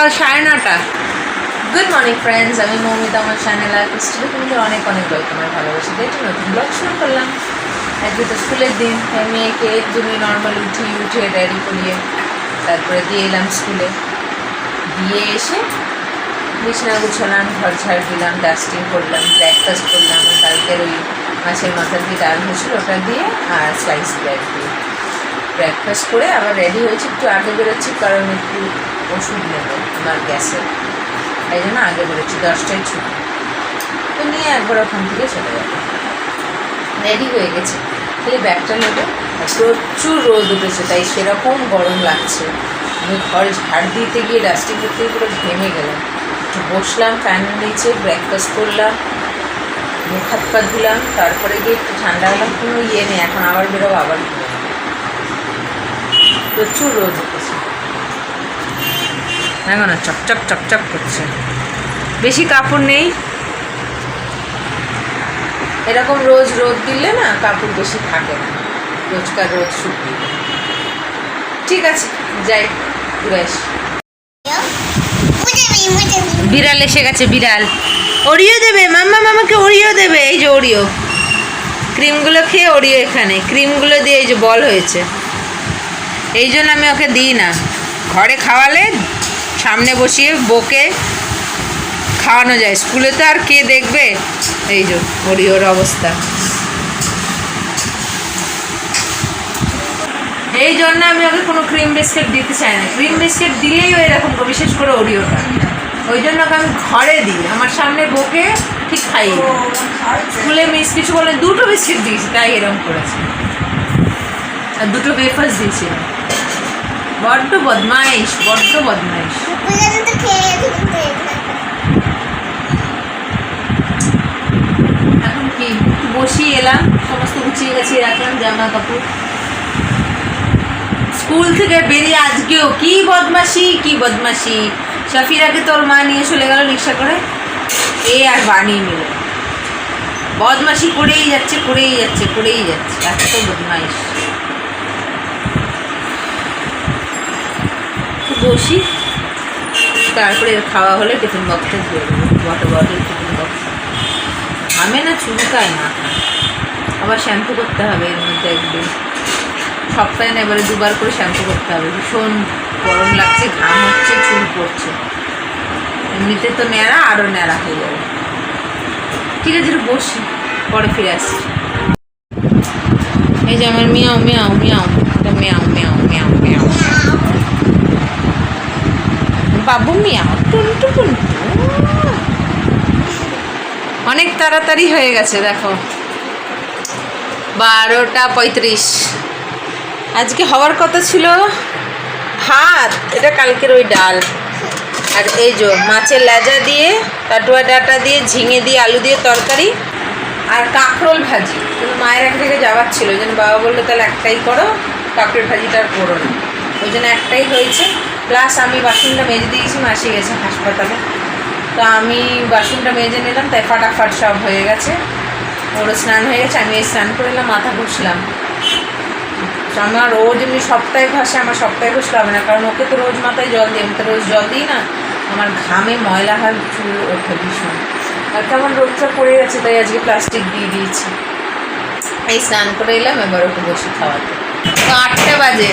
সকাল সাড়ে নটা। গুড মর্নিং ফ্রেন্ডস আমি মৌমিতা, আমার চ্যানেল আর স্টুডিও তোমাদের অনেক অনেক ওয়েলকাম আর ভালোবাসি। দিয়ে নতুন ব্লগ শুরু করলাম। আজকে তো স্কুলের দিন মেয়েকে একদমই নর্মাল উঠি, উঠে রেডি করিয়ে তারপরে দিয়ে এলাম স্কুলে। দিয়ে এসে বিছানা গুছালাম, ঘর ঝাড় দিলাম ডাস্টিং করলাম ব্রেকফাস্ট করলাম। কালকের ওই মাছের মাথা দিয়ে ডাল হয়েছিল, ওটা দিয়ে আর স্লাইস ব্রেড দিয়ে। ব্রেকফাস্ট করে আবার রেডি হয়েছি, একটু আগে বেরোচ্ছি, কারণ একটু ওষুধ নেব আমার গ্যাসের তাই জন্য আগে বলেছি, দশটায় ছুটি। তো নিয়ে একবার ওখান থেকে চলে যাব রেডি হয়ে গেছে। খালি ব্যাগটা নেব। প্রচুর রোদ উঠেছে, তাই সেরকম গরম লাগছে। আমি ঘর ঝাড় দিতে গিয়ে ডাস্টিং করতে পুরো ঘেমে গেলাম। একটু বসলাম ফ্যানের নিচে ব্রেকফাস্ট করলাম, মুখ হাত পা ধুলাম, তারপরে গিয়ে একটু ঠান্ডা হলাম। কোনো ইয়ে নেই, এখন আবার বেরোবো, আবার। প্রচুর রোদ দেখো না চকচক চকচক করছে। বেশি কাপড় নেই। এরকম রোজ রোদ দিলে না কাপড় বেশি থাকে না। রোজকার রোজ শুকিয়ে ঠিক আছে যাই ঘুরে বিড়াল এসে গেছে বিড়াল। ওরিও দেবে মাম্মা মামাকে ওরিও দেবে এই যে ওরিও ক্রিমগুলো খেয়ে ওরিও এখানে। ক্রিমগুলো দিয়ে এই যে বল হয়েছে। এই জন্য আমি ওকে দিই না। ঘরে খাওয়ালে সামনে বসিয়ে বকে খাওয়ানো যায়। স্কুলে তো আর কে দেখবে? এই যে ওরিওর অবস্থা। এই জন্য আমি ওকে কোনো ক্রিম বিস্কিট দিতে চাই না। ক্রিম বিস্কিট দিলেই ওই এরকম বিশেষ করে ওরিওটা ওই জন্য ওকে আমি ঘরে দিই। আমার সামনে বকে ঠিক খাই স্কুলে মিস কিছু বলে, দুটো বিস্কিট দিয়েছি, তাই এরকম করেছে। আর দুটো বেফাস দিয়েছিলাম বড্ড বদমাইশ বড্ড বদমাইশ। এখন কি বসিয়ে এলাম সমস্ত গুছিয়ে গাছিয়ে রাখলাম জামা কাপড় স্কুল থেকে বেরিয়ে আজকেও কি বদমাসি কি বদমাসি শাফিরাকে তোর মা নিয়ে চলে গেল রিক্সা করে। এ আর বানিয়ে মিলে বদমাসি করেই যাচ্ছে করেই যাচ্ছে করেই যাচ্ছে। এত বদমাইশ। বসি। তারপরে খাওয়া হলে টিফিন বক্সটা ধুয়ে দেবো। ওয়াটার বটল টিফিন বক্স আমি না, চুলকায় না। আবার শ্যাম্পু করতে হবে এর মধ্যে একদিন। সপ্তাহে না, এবারে দুবার করে শ্যাম্পু করতে হবে। ভীষণ গরম লাগছে, ঘাম হচ্ছে, চুল পড়ছে। এমনিতে তো ন্যাড়া আরও ন্যাড়া হয়ে যাবে। ঠিক আছে একটু বসি। পরে ফিরে আসছি। এই যে আমার মিয়াও মিয়াও মিয়াও। এটা মিয়াও মিয়াও মিয়াও মিয়াও বাবু মিয়া, টুনটু অনেক তাড়াতাড়ি হয়ে গেছে, দেখো। বারোটা পঁয়ত্রিশ। আজকে হওয়ার কথা ছিল ভাত, এটা কালকের ওই ডাল। আর এই যে মাছের লেজা দিয়ে, কাটুয়া ডাটা দিয়ে, ঝিঙে দিয়ে, আলু দিয়ে তরকারি আর কাঁকরোল ভাজি। কিন্তু মায়ের এক থেকে যাওয়ার ছিল জন্য বাবা বলল, তাহলে একটাই করো, কাঁকরোল ভাজিটা আর করো না। ওই জন্য একটাই হয়েছে। প্লাস আমি বাসনটা মেজে দিয়েছি, মাসি গেছে হাসপাতালে। তো আমি বাসনটা মেজে নিলাম, তাই ফাটাফাট সব হয়ে গেছে। ওরও স্নান হয়ে গেছে আমি স্নান করে এলাম, মাথা ঘুষলাম আমার রোজ এমনি সপ্তাহে ঘষে, আমার সপ্তাহে ঘষলে হবে না, কারণ ওকে তো রোজ মাথায় জল দিই আমি তো রোজ জল দিই না। আমার ঘামে ময়লা হার চুল ওঠে ভীষণ। আর কেমন রোদটা পড়ে গেছে, তাই আজকে প্লাস্টিক দিয়ে দিয়েছি। এই স্নান করে এলাম, এবার ওকে বসে খাওয়াতে। আটটা বাজে।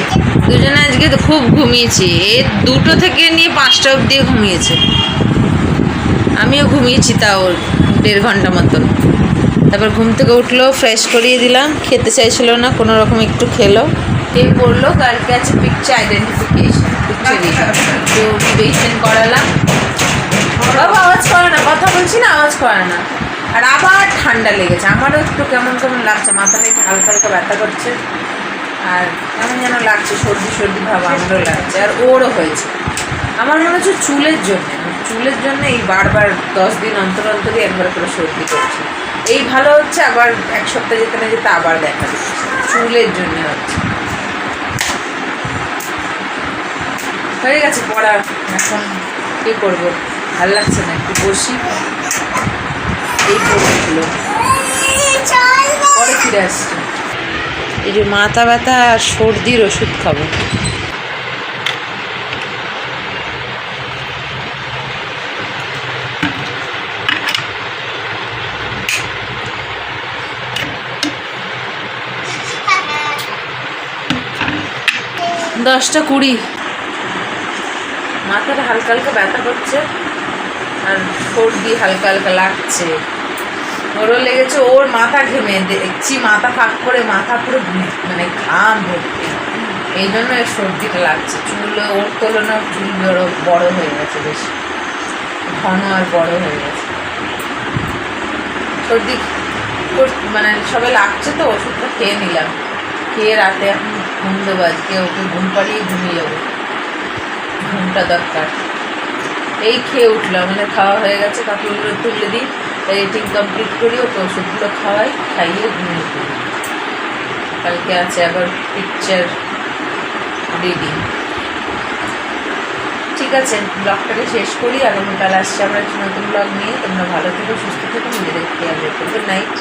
দুজনে আজকে তো খুব ঘুমিয়েছি। এ দুটো থেকে নিয়ে পাঁচটা অবধি ঘুমিয়েছে। আমিও ঘুমিয়েছি তাও দেড় ঘণ্টা মতন। তারপর ঘুম থেকে উঠল ফ্রেশ করিয়ে দিলাম। খেতে চাইছিল না কোনো রকম একটু খেলো। এই পড়ল কালকে আছে পিকচার আইডেন্টিফিকেশন তো করালাম। বাবা আওয়াজ করে না কথা বলছি না আওয়াজ করে না। আর আবার ঠান্ডা লেগেছে। আমারও একটু কেমন কেমন লাগছে মাথাটা একটু হালকা হালকা ব্যথা করছে। আর কেমন যেন লাগছে, সর্দি সর্দি ভাব আমারও লাগছে, আর ওরও হয়েছে। আমার মনে হচ্ছে চুলের জন্য চুলের জন্য এই বারবার দশ দিন অন্তর অন্তরই একবার করে সর্দি করছে। এই ভালো হচ্ছে, আবার এক সপ্তাহ যেতে না যেতে আবার দেখা দিচ্ছে। চুলের জন্য হচ্ছে। হয়ে গেছে, পড়া এখন কী করব? ভালো লাগছে না, একটু বসি। এই পড়েছিল পরে ফিরে আসছে। এই যে মাথা ব্যথা আর সর্দির ওষুধ খাব। দশটা কুড়ি। মাথাটা হালকা হালকা ব্যথা করছে আর সর্দি হালকা হালকা লাগছে। ওরও লেগেছে, ওর মাথা ঘেমে দেখছি মাথা ফাঁক করে, মাথা পুরো মানে ঘাম ভর্তি। এই জন্য সর্দিটা লাগছে। চুল, ওর তুলনায় চুল বড় হয়ে গেছে বেশ। ঘন আর বড় হয়ে গেছে। সর্দি মানে সবে লাগছে তো, ওষুধটা খেয়ে নিলাম। খেয়ে রাতে এখন ঘুম দেবো আজকে, ওকে ঘুম পাড়িয়ে ঘুমিয়ে যাব ঘুমটা দরকার। এই খেয়ে উঠলাম আমাদের খাওয়া হয়ে গেছে, কাপড়গুলো তুলে দিই। এডিটিং কমপ্লিট করি, ওকে ওষুধগুলো খাওয়াই, খাইয়ে ঘুমিয়ে পড়ি। কালকে আছে আবার পিকচার রিডিং ঠিক আছে ব্লগটাকে শেষ করি, আগামীকাল আসছে আমরা নতুন ব্লগ নিয়ে। তোমরা ভালো থেকো, সুস্থ থেকো, নিজেদের খেয়াল রেখো। Good night